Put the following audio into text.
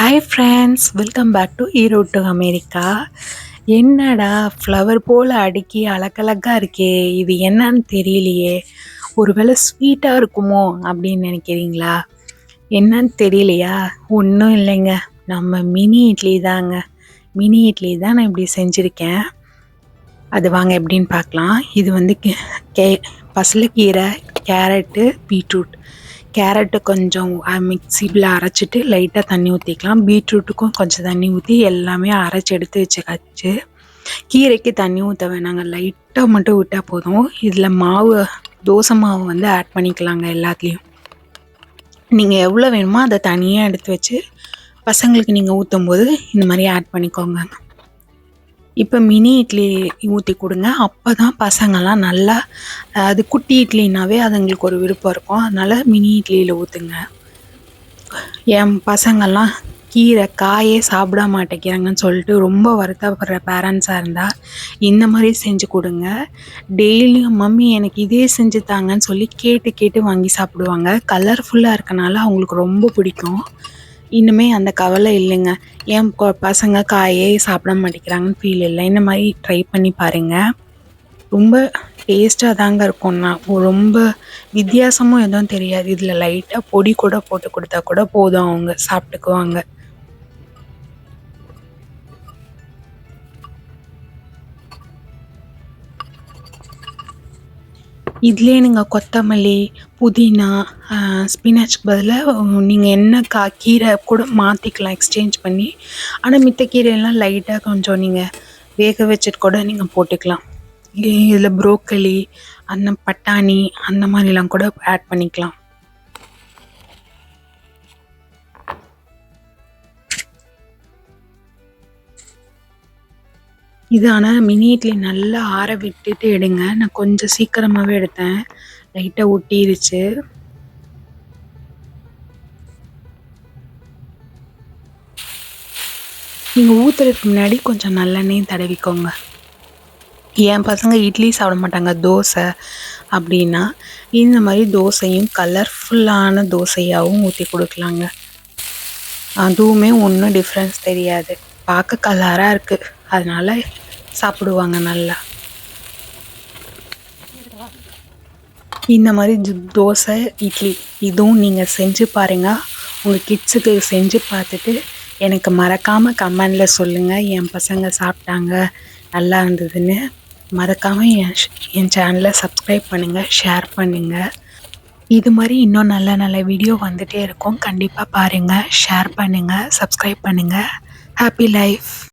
Hi friends welcome back to zero to America என்னடா flower போல் அடுக்கி அழகழகாக இருக்கே? இது என்னன்னு தெரியலையே. ஒருவேளை ஸ்வீட்டாக இருக்குமோ அப்படின்னு நினைக்கிறீங்களா? என்னன்னு தெரியலையா? ஒன்றும் இல்லைங்க. நம்ம மினி இட்லி தாங்க. மினி இட்லி தான் நான் இப்படி செஞ்சுருக்கேன். அது வாங்க எப்படின்னு பார்க்கலாம். இது வந்து கே பசலக்கீரை கேரட்டு பீட்ரூட். கேரட்டு கொஞ்சம் மிக்சியில் அரைச்சிட்டு லைட்டாக தண்ணி ஊற்றிக்கலாம் பீட்ரூட்டுக்கும் கொஞ்சம் தண்ணி ஊற்றி எல்லாமே அரைச்சி எடுத்து வச்சுக்காச்சு கீரைக்கு தண்ணி ஊற்ற வேணாங்க. லைட்டாக மட்டும் விட்டால் போதும். இதில் மாவு தோசை மாவு வந்து ஆட் பண்ணிக்கலாங்க எல்லாத்துலேயும். நீங்கள் எவ்வளோ வேணுமோ அதை தனியாக எடுத்து வச்சு பசங்களுக்கு நீங்கள் ஊற்றும் போது இந்த மாதிரி ஆட் பண்ணிக்கோங்க. இப்போ மினி இட்லி ஊற்றி கொடுங்க. அப்போ தான் பசங்கள்லாம் நல்லா அது குட்டி இட்லினாவே அதுங்களுக்கு ஒரு விருப்பம் இருக்கும். அதனால் மினி இட்லியில் ஊற்றுங்க என் பசங்கள்லாம் கீரை காயே சாப்பிட மாட்டேங்கிறாங்கன்னு சொல்லிட்டு ரொம்ப வருத்தப்படுற பேரண்ட்ஸாக இருந்தால் இந்த மாதிரி செஞ்சு கொடுங்க. டெய்லியும் மம்மி எனக்கு இதே செஞ்சு தாங்கன்னு சொல்லி கேட்டு கேட்டு வாங்கி சாப்பிடுவாங்க. கலர்ஃபுல்லாக இருக்கனால அவங்களுக்கு ரொம்ப பிடிக்கும். இன்னுமே அந்த கவலை இல்லைங்க. ஏன் பசங்க காயே சாப்பிட மாட்டேங்கிறாங்கன்னு ஃபீல் இல்லை. இந்த மாதிரி ட்ரை பண்ணி பாருங்கள் ரொம்ப டேஸ்ட்டாக தாங்க இருக்கும்னா ரொம்ப வித்தியாசமும் எதுவும் தெரியாது. இதில் லைட்டாக பொடி கூட போட்டு கொடுத்தா கூட போதும் அவங்க சாப்பிட்டுக்குவாங்க. இதுலேயே நீங்கள் கொத்தமல்லி புதினா ஸ்பினாச்சுக்கு பதிலாக நீங்கள் என்ன கா கீரை கூட மாற்றிக்கலாம் எக்ஸ்சேஞ்ச் பண்ணி. ஆனால் மித்த கீரையெல்லாம் லைட்டாக கொஞ்சம் நீங்கள் வேக வச்சுட்டு கூட நீங்கள் போட்டுக்கலாம். இதில் ப்ரோக்கலி அந்த பட்டாணி அந்த மாதிரிலாம் கூட ஆட் பண்ணிக்கலாம். இது ஆனால் மினி இட்லி நல்லா ஆற விட்டுட்டு எடுங்க. நான் கொஞ்சம் சீக்கிரமாகவே எடுத்தேன். லைட்டாக ஒட்டிருச்சு. நீங்கள் ஊற்றுறதுக்கு முன்னாடி கொஞ்சம் நல்லெண்ணெயும் தடவிக்கோங்க. என் பசங்க இட்லி சாப்பிட மாட்டாங்க தோசை அப்படின்னா இந்த மாதிரி தோசையும் கலர்ஃபுல்லான தோசையாகவும் ஊற்றி கொடுக்கலாங்க. அதுவுமே ஒன்றும் டிஃப்ரென்ஸ் தெரியாது. பார்க்க கலராக இருக்குது அதனால் சாப்பிடுவாங்க நல்லா. இந்த மாதிரி தோசை இட்லி இதுவும் நீங்கள் செஞ்சு பாருங்கள் உங்கள் கிட்ஸுக்கு செஞ்சு பார்த்துட்டு எனக்கு மறக்காமல் கமெண்டில் சொல்லுங்கள் என் பசங்க சாப்பிட்டாங்க நல்லா இருந்ததுன்னு. மறக்காமல் என் என் சேனலை சப்ஸ்கிரைப் பண்ணுங்கள் ஷேர் பண்ணுங்கள் இது மாதிரி இன்னும் நல்ல நல்ல வீடியோ வந்துகிட்டே இருக்கும். கண்டிப்பாக பாருங்கள் ஷேர் பண்ணுங்கள் சப்ஸ்கிரைப் பண்ணுங்கள் ஹாப்பி லைஃப்